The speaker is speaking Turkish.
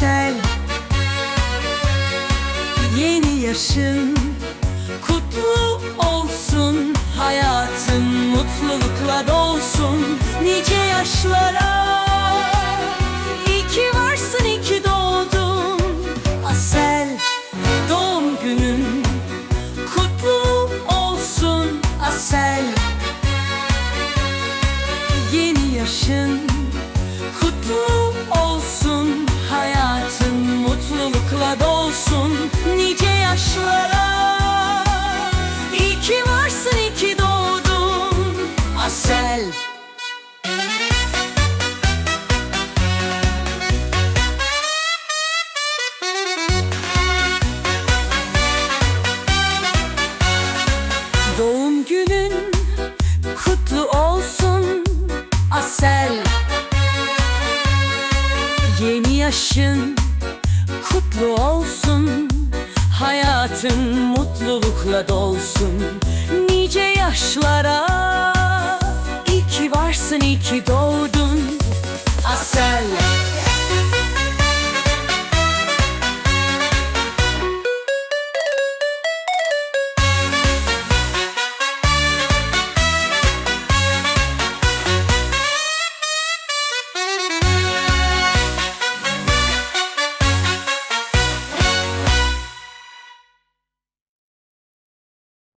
sel Yeni yaşın kutlu olsun. Hayatın mutlulukla dolsun. Nice yaşlara İyi varsın iki doğdun. Asel doğum günün kutlu olsun. Asel. Yeni yaşın yaşın kutlu olsun Hayatın mutlulukla dolsun. Nice yaşlara İyi ki varsın, iyi ki doğdun. Asel